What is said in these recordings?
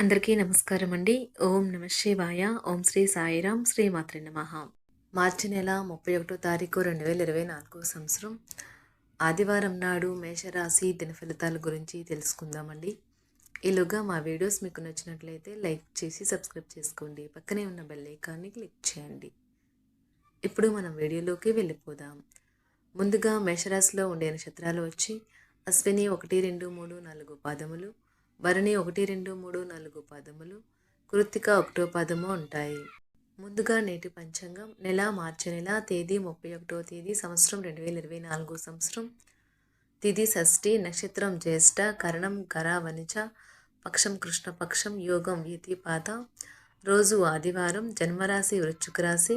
అందరికీ నమస్కారం అండి. ఓం నమ శివాయ. ఓం శ్రీ సాయిరాం. శ్రీ మాత్రి నమ. మార్చి నెల ముప్పై ఒకటో తారీఖు రెండు వేల ఇరవై నాలుగో సంవత్సరం. ఆదివారం నాడు మేషరాశి దిన ఫలితాల గురించి తెలుసుకుందామండి. ఈలోగా మా వీడియోస్ మీకు నచ్చినట్లయితే లైక్ చేసి సబ్స్క్రైబ్ చేసుకోండి. పక్కనే ఉన్న బెల్ ఐకాన్ని క్లిక్ చేయండి. ఇప్పుడు మనం వీడియోలోకి వెళ్ళిపోదాం. ముందుగా మేషరాశిలో ఉండే నక్షత్రాలు వచ్చి అశ్విని ఒకటి రెండు మూడు నాలుగు పాదములు భరణి ఒకటి రెండు మూడు నాలుగు పదములు కృత్తిక ఒకటో పదము ఉంటాయి. ముందుగా నేటి పంచాంగం నెల మార్చి నెల తేదీ ముప్పై ఒకటో తేదీ సంవత్సరం రెండు వేల ఇరవై నాలుగు సంవత్సరం. తిథి షష్ఠి నక్షత్రం జ్యేష్ఠ కరణం కర వనిచ పక్షం కృష్ణపక్షం యోగం వ్యతిపాత రోజు ఆదివారం జన్మరాశి వృశ్చిక రాశి.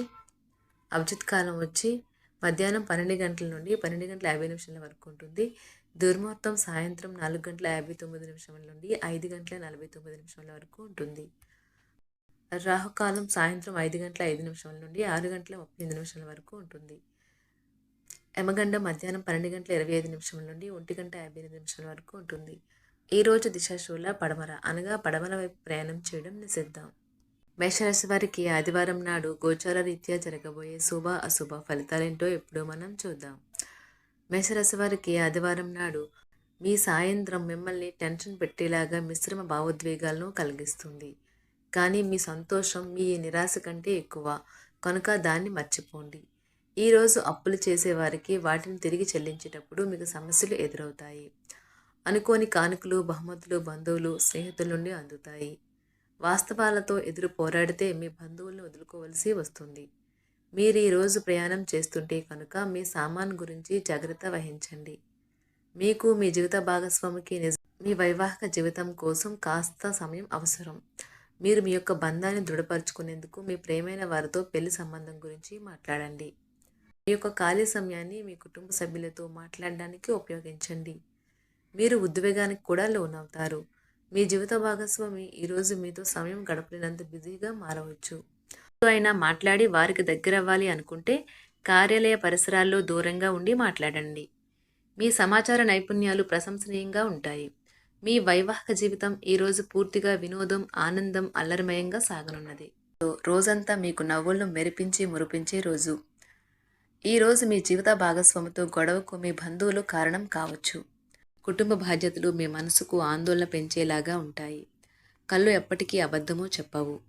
అభిజిత్ కాలం వచ్చి మధ్యాహ్నం పన్నెండు గంటల నుండి పన్నెండు గంటల యాభై నిమిషాల వరకు ఉంటుంది. దుర్ముహూర్తం సాయంత్రం నాలుగు గంటల యాభై తొమ్మిది నిమిషాల నుండి ఐదు గంటల నలభై తొమ్మిది నిమిషాల వరకు ఉంటుంది. రాహుకాలం సాయంత్రం ఐదు గంటల ఐదు నిమిషం నుండి ఆరు గంటల ముప్పై ఎనిమిది నిమిషాల వరకు ఉంటుంది. యమగండ మధ్యాహ్నం పన్నెండు గంటల ఇరవై ఐదు నిమిషం నుండి ఒంటి గంట యాభై ఎనిమిది నిమిషాల వరకు ఉంటుంది. ఈ రోజు దిశాశూల పడమర అనగా పడమర వైపు ప్రయాణం చేయడం నిషిద్ధం. మేషరాశి వారికి ఆదివారం నాడు గోచార రీత్యా జరగబోయే శుభ అశుభ ఫలితాలేంటో ఎప్పుడో మనం చూద్దాం. మేషరాశి వారికి ఆదివారం నాడు మీ సాయంత్రం మిమ్మల్ని టెన్షన్ పెట్టేలాగా మిశ్రమ భావోద్వేగాలను కలిగిస్తుంది. కానీ మీ సంతోషం మీ నిరాశ కంటే ఎక్కువ. కనుక దాన్ని మర్చిపోండి. ఈరోజు అప్పులు చేసేవారికి వాటిని తిరిగి చెల్లించేటప్పుడు మీకు సమస్యలు ఎదురవుతాయి. అనుకోని కానుకలు బహుమతులు బంధువులు స్నేహితుల నుండి అందుతాయి. వాస్తవాలతో ఎదురు పోరాడితే మీ బంధువులను వదులుకోవలసి వస్తుంది. మీరు ఈరోజు ప్రయాణం చేస్తుంటే కనుక మీ సామాన్ గురించి జాగ్రత్త వహించండి. మీకు మీ జీవిత భాగస్వామికి నిజ మీ వైవాహిక జీవితం కోసం కాస్త సమయం అవసరం. మీరు మీ యొక్క బంధాన్ని దృఢపరచుకునేందుకు మీ ప్రేమైన వారితో పెళ్ళి సంబంధం గురించి మాట్లాడండి. మీ యొక్క ఖాళీ సమయాన్ని మీ కుటుంబ సభ్యులతో మాట్లాడడానికి ఉపయోగించండి. మీరు ఉద్వేగానికి కూడా లోనవుతారు. మీ జీవిత భాగస్వామి ఈరోజు మీతో సమయం గడపలేనంత బిజీగా మారవచ్చు. అయినా మాట్లాడి వారికి దగ్గర అవ్వాలి అనుకుంటే కార్యాలయ పరిసరాల్లో దూరంగా ఉండి మాట్లాడండి. మీ సమాచార నైపుణ్యాలు ప్రశంసనీయంగా ఉంటాయి. మీ వైవాహిక జీవితం ఈరోజు పూర్తిగా వినోదం ఆనందం అల్లరిమయంగా సాగనున్నది. రోజంతా మీకు నవ్వులను మెరిపించి మురిపించే రోజు. ఈరోజు మీ జీవిత భాగస్వామితో గొడవకు మీ బంధువులు కారణం కావచ్చు. కుటుంబ బాధ్యతలు మీ మనసుకు ఆందోళన పెంచేలాగా ఉంటాయి. కళ్ళు ఎప్పటికీ అబద్ధమో చెప్పవు.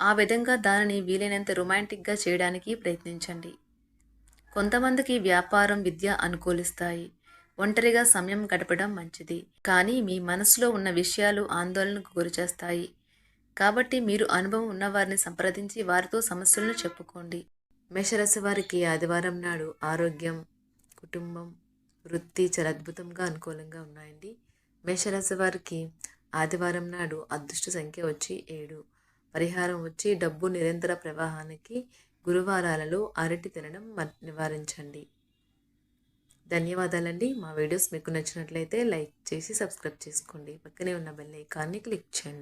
ఆ విధంగా దానిని వీలైనంత రొమాంటిక్గా చేయడానికి ప్రయత్నించండి. కొంతమందికి వ్యాపారం విద్య అనుకూలిస్తాయి. ఒంటరిగా సమయం గడపడం మంచిది. కానీ మీ మనసులో ఉన్న విషయాలు ఆందోళనకు గురిచేస్తాయి. కాబట్టి మీరు అనుభవం ఉన్నవారిని సంప్రదించి వారితో సమస్యలను చెప్పుకోండి. మేషరాశి వారికి ఆదివారం నాడు ఆరోగ్యం కుటుంబం వృత్తి చాలా అద్భుతంగా అనుకూలంగా ఉన్నాయండి. మేషరాశి వారికి ఆదివారం నాడు అదృష్ట సంఖ్య వచ్చి ఏడు. పరిహారం వచ్చి డబ్బు నిరంతర ప్రవాహానికి గురువారాలలో అరటి తినడం నివారించండి. ధన్యవాదాలండి. మా వీడియోస్ మీకు నచ్చినట్లయితే లైక్ చేసి సబ్స్క్రైబ్ చేసుకోండి. పక్కనే ఉన్న బెల్ ఐకాన్ని క్లిక్ చేయండి.